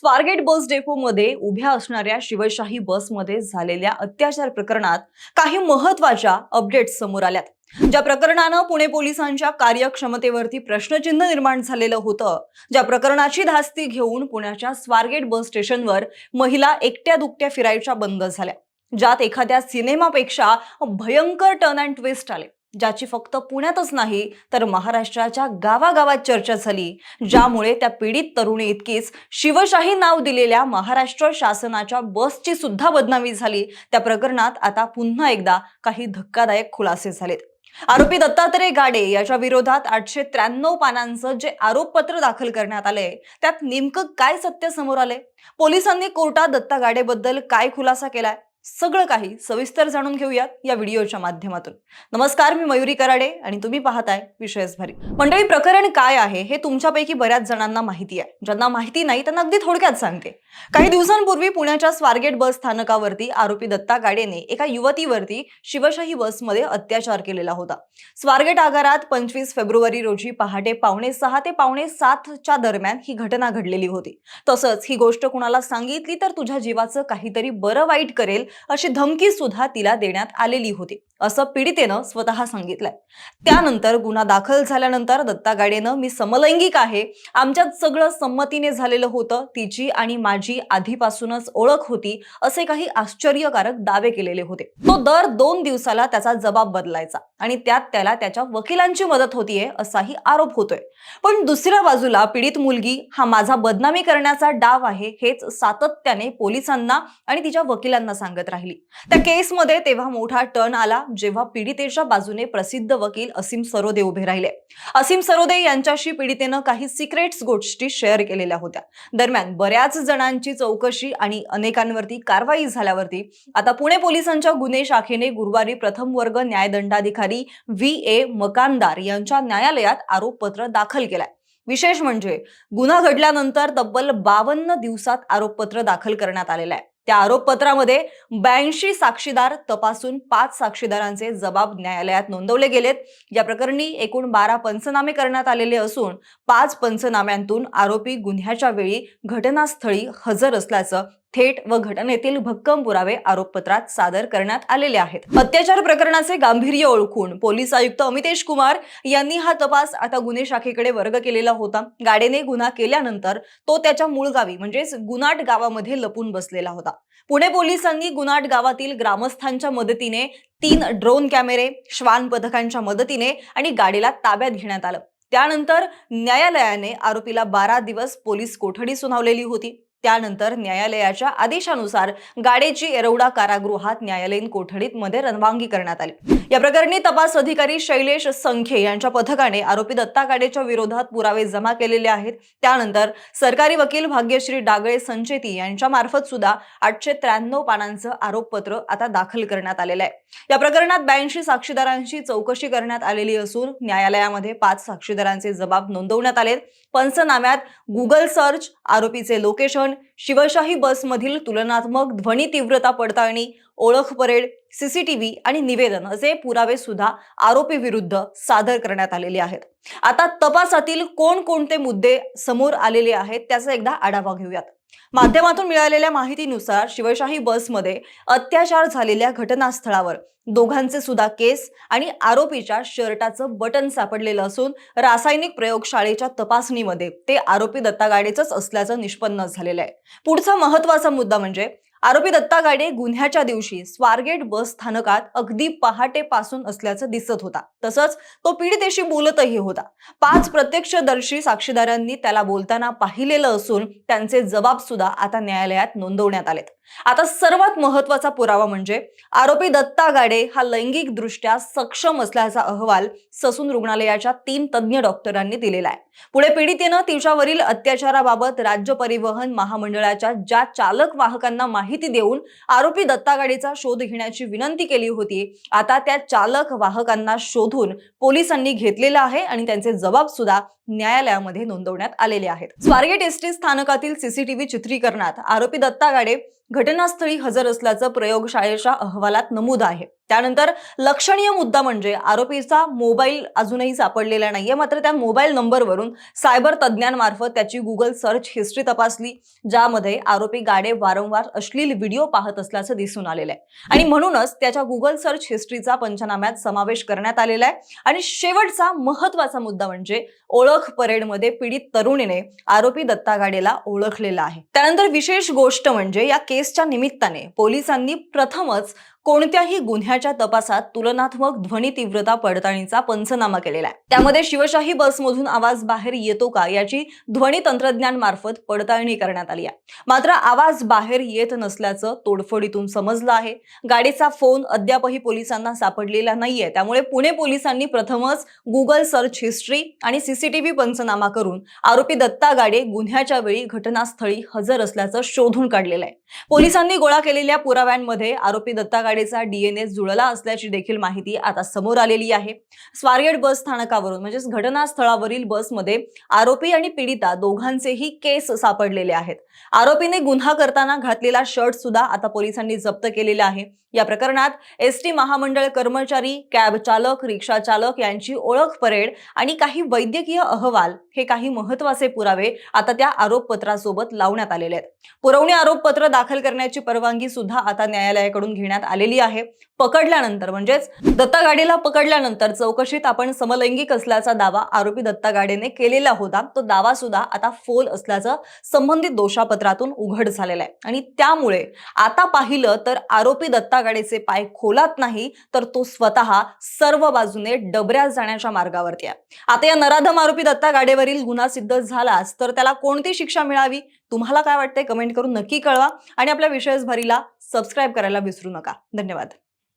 स्वारगेट बस डेपोमध्ये उभ्या असणाऱ्या शिवशाही बसमध्ये झालेल्या अत्याचार प्रकरणात काही महत्त्वाच्या अपडेट्स समोर आल्यात. ज्या प्रकरणानं पुणे पोलिसांच्या कार्यक्षमतेवरती प्रश्नचिन्ह निर्माण झालेलं होतं ज्या प्रकरणाची धास्ती घेऊन पुण्याच्या स्वारगेट बस स्टेशनवर महिला एकट्या दुकट्या फिरायच्या बंद झाल्या. ज्यात एखाद्या सिनेमापेक्षा भयंकर टर्न अँड ट्विस्ट आले. ज्याची फक्त पुण्यातच नाही तर महाराष्ट्राच्या गावागावात चर्चा झाली ज्यामुळे त्या पीडित तरुणी इतकीच शिवशाही नाव दिलेल्या महाराष्ट्र शासनाच्या बसची सुद्धा बदनामी झाली. त्या प्रकरणात आता पुन्हा एकदा काही धक्कादायक खुलासे झालेत. आरोपी दत्तात्रय गाडे याच्या विरोधात आठशे त्र्याण्णव पानांचं जे आरोपपत्र दाखल करण्यात आले त्यात नेमकं काय सत्य समोर आले पोलिसांनी कोर्टात दत्ता गाडेबद्दल काय खुलासा केलाय? सगळं काही सविस्तर जाणून घेऊयात या व्हिडिओच्या माध्यमातून. नमस्कार मी मयुरी कराडे आणि तुम्ही पाहताय विषयच भारी मंडळी प्रकरण काय आहे हे तुमच्यापैकी बऱ्याच जणांना माहिती आहे. ज्यांना माहिती नाही त्यांना अगदी थोडक्यात सांगते. काही दिवसांपूर्वी पुण्याच्या स्वारगेट बस स्थानकावरती आरोपी दत्ता गाडेने एका युवतीवरती शिवशाही बसमध्ये अत्याचार केलेला होता. स्वारगेट आगारात पंचवीस फेब्रुवारी रोजी पहाटे पावणे सहा ते पावणे सातच्या दरम्यान ही घटना घडलेली होती. तसंच ही गोष्ट कुणाला सांगितली तर तुझ्या जीवाचं काहीतरी बरं वाईट करेल अशी धमकी सुद्धा तिला देण्यात आलेली होती. असं पीडितेनं स्वतः सांगितलंय. त्यानंतर गुन्हा दाखल झाल्यानंतर दत्ता गाडेनं मी समलैंगिक आहे. आमच्यात सगळं संमतीने झालेलं होतं. तिची आणि माझी आधीपासूनच ओळख होती असे काही आश्चर्यकारक दावे केलेले होते. तो दर दोन दिवसाला त्याचा जबाब बदलायचा आणि त्यात त्याला त्याच्या वकिलांची मदत होतीये असाही आरोप होतोय. पण दुसऱ्या बाजूला पीडित मुलगी हा माझा बदनामी करण्याचा डाव आहे हेच सातत्याने पोलिसांना आणि तिच्या वकिलांना सांगत राहिली. त्या केसमध्ये तेव्हा मोठा टर्न आला. जेव्हा पीडितेच्या बाजूने प्रसिद्ध वकील असीम सरोदे उभे राहिले. असीम सरोदे यांच्याशी पीडितेनं काही सिक्रेट्स गोष्टी शेअर केलेल्या होत्या. दरम्यान बऱ्याच जणांची चौकशी आणि अनेकांवरती कारवाई झाल्यावरती आता पुणे पोलिसांच्या गुन्हे शाखेने गुरुवारी प्रथम वर्ग न्यायदंडाधिकारी व्ही. ए. मकानदार यांच्या न्यायालयात आरोपपत्र दाखल केलाय. विशेष म्हणजे गुन्हा घडल्यानंतर तब्बल बावन्न दिवसात आरोपपत्र दाखल करण्यात आलेलं आहे. त्या आरोपपत्रामध्ये ब्याऐंशी साक्षीदार तपासून पाच साक्षीदारांचे जबाब न्यायालयात नोंदवले गेलेत. या प्रकरणी एकूण बारा पंचनामे करण्यात आलेले असून पाच पंचनाम्यांतून आरोपी गुन्ह्याच्या वेळी घटनास्थळी हजर असल्याचं थेट व घटनेतील भक्कम पुरावे आरोपपत्रात सादर करण्यात आलेले आहेत. अत्याचार प्रकरणाचे गांभीर्य ओळखून पोलीस आयुक्त अमितेश कुमार यांनी हा तपास आता गुन्हे शाखेकडे वर्ग केलेला होता. गाडेने गुन्हा केल्यानंतर तो त्याच्या मूळ गावी म्हणजेच गुनाट गावामध्ये लपून बसलेला होता. पुणे पोलिसांनी गुनाट गावातील ग्रामस्थांच्या मदतीने तीन ड्रोन कॅमेरे श्वान पथकांच्या मदतीने आणि गाडीला ताब्यात घेण्यात आलं. त्यानंतर न्यायालयाने आरोपीला बारा दिवस पोलीस कोठडी सुनावलेली होती. त्यानंतर न्यायालयाच्या आदेशानुसार गाडेची एरवडा कारागृहात न्यायालयीन कोठडीत मध्ये रणवांगी करण्यात आली. या प्रकरणी तपास अधिकारी शैलेश संखे यांच्या पथकाने आरोपी दत्ता गाडेच्या विरोधात पुरावे जमा केलेले आहेत. त्यानंतर सरकारी वकील भाग्यश्री डागळे संचेती यांच्या मार्फत सुद्धा आठशे त्र्याण्णव पानांचं आरोपपत्र आता दाखल करण्यात आलेलं आहे. या प्रकरणात ब्याऐंशी साक्षीदारांची चौकशी करण्यात आलेली असून न्यायालयामध्ये पाच साक्षीदारांचे जबाब नोंदवण्यात आलेत. पंचनाम्यात गुगल सर्च आरोपीचे लोकेशन शिवशाही बसमधील तुलनात्मक ध्वनी तीव्रता पडताळणी ओळख परेड सीसीटीव्ही आणि निवेदन असे पुरावे सुद्धा आरोपी विरुद्ध सादर करण्यात आलेले आहेत. आता तपासातील कोणकोणते मुद्दे समोर आलेले आहेत त्याचा एकदा आढावा घेऊयात. माध्यमातून मिळालेल्या माहितीनुसार शिवशाही बसमध्ये अत्याचार झालेल्या घटनास्थळावर दोघांचे सुद्धा केस आणि आरोपीच्या शर्टाचं बटन सापडलेलं असून रासायनिक प्रयोगशाळेच्या तपासणीमध्ये ते आरोपी दत्ता असल्याचं निष्पन्न झालेलं आहे. पुढचा महत्त्वाचा मुद्दा म्हणजे आरोपी दत्ता गाडे गुन्ह्याच्या दिवशी स्वारगेट बस स्थानकात अगदी पहाटेपासून असल्याचं दिसत होता. तसंच तो पीडितेशी बोलतही होता. पाच प्रत्यक्षदर्शी साक्षीदारांनी त्याला बोलताना पाहिलेलं असून त्यांचे जबाब सुद्धा आता न्यायालयात नोंदवण्यात आलेत. आता सर्वात महत्त्वाचा पुरावा म्हणजे आरोपी दत्ता गाडे हा लैंगिक दृष्ट्या सक्षम असल्याचा अहवाल ससून रुग्णालयाच्या तीन तज्ज्ञ डॉक्टरांनी दिलेला आहे. पुढे पीडितेनं तिच्यावरील अत्याचाराबाबत राज्य परिवहन महामंडळाच्या ज्या चालक वाहकांना माहिती देऊन आरोपी दत्ता गाडीचा शोध घेण्याची विनंती केली होती. आता त्या चालक वाहकांना शोधून पोलिसांनी घेतलेला आहे आणि त्यांचे जबाब सुद्धा न्यायालयामध्ये नोंदवण्यात आलेले आहेत. स्वारगेट एसटी स्थानकातील सीसीटीव्ही चित्रीकरणात आरोपी दत्ता गाडे घटनास्थळी हजर असल्याचं प्रयोगशाळेच्या अहवालात नमूद आहे. त्यानंतर लक्षणीय मुद्दा म्हणजे आरोपीचा मोबाईल अजूनही सापडलेला नाहीये. मात्र त्या मोबाईल नंबरवरून सायबर तज्ज्ञांमार्फत त्याची गुगल सर्च हिस्ट्री तपासली ज्यामध्ये आरोपी गाडे वारंवार अश्लील व्हिडिओ पाहत असल्याचं दिसून आलेलं आहे. आणि म्हणूनच त्याच्या गुगल सर्च हिस्ट्रीचा पंचनाम्यात समावेश करण्यात आलेला आहे. आणि शेवटचा महत्त्वाचा मुद्दा म्हणजे ओळख परेडमध्ये पीडित तरुणीने आरोपी दत्ता गाडेला ओळखलेला आहे. त्यानंतर विशेष गोष्ट म्हणजे या केसच्या निमित्ताने पोलिसांनी प्रथमच कोणत्याही गुन्ह्याच्या तपासात तुलनात्मक ध्वनी तीव्रता पडताळणीचा पंचनामा केलेला आहे. त्यामध्ये शिवशाही बसमधून आवाज बाहेर येतो का याची ध्वनी तंत्रज्ञान मार्फत पडताळणी करण्यात आली आहे. मात्र आवाज बाहेर येत नसल्याचं तोडफोडीतून समजलं आहे. गाडीचा फोन अद्यापही पोलिसांना सापडलेला नाहीये. त्यामुळे पुणे पोलिसांनी प्रथमच गुगल सर्च हिस्ट्री आणि सीसीटीव्ही पंचनामा करून आरोपी दत्ता गाडे गुन्ह्याच्या वेळी घटनास्थळी हजर असल्याचं शोधून काढलेलं आहे. पोलिसांनी गोळा केलेल्या पुराव्यांमध्ये आरोपी दत्ता गाडेचा डीएनए जुळला असल्याची देखील माहिती आता समोर आलेली आहे. स्वारगेट बस स्थानकावरून म्हणजेच घटनास्थळावरील बसमध्ये आरोपी आणि पीडिता दोघांचेही केस सापडलेले आहेत. आरोपीने गुन्हा करताना घातलेला शर्ट सुद्धा आता पोलिसांनी जप्त केलेला आहे. या प्रकरणात एसटी महामंडळ कर्मचारी कॅब चालक रिक्षा चालक यांची ओळख परेड आणि काही वैद्यकीय अहवाल हे काही महत्त्वाचे पुरावे आता त्या आरोपपत्रासोबत लावण्यात आलेले आहेत. पुरवणी आरोपपत्र दाखल करण्याची परवानगी सुद्धा आता न्यायालयाकडून घेण्यात आलेली आहे. पकडल्यानंतर म्हणजेच दत्ता गाडीला पकडल्यानंतर चौकशीत आपण समलैंगिक असल्याचा दावा आरोपी दत्ता गाडेने केलेला होता. तो दावा सुद्धा आता फोल असल्याचं संबंधित दोषापत्रातून उघड झालेलं आहे. आणि त्यामुळे आता पाहिलं तर आरोपी दत्ता गाडेचे पाय खोलात नाही तर तो स्वतः सर्व बाजूने डबऱ्यात जाण्याच्या मार्गावरती आहे. आता या नराधम आरोपी दत्ता गाडेवरील गुन्हा सिद्ध झालाच तर त्याला कोणती शिक्षा मिळावी? तुम्हाला काय वाटतंय कमेंट करून नक्की कळवा आणि आपल्या विशेष भरीला सबस्क्राईब करायला विसरू नका. धन्यवाद.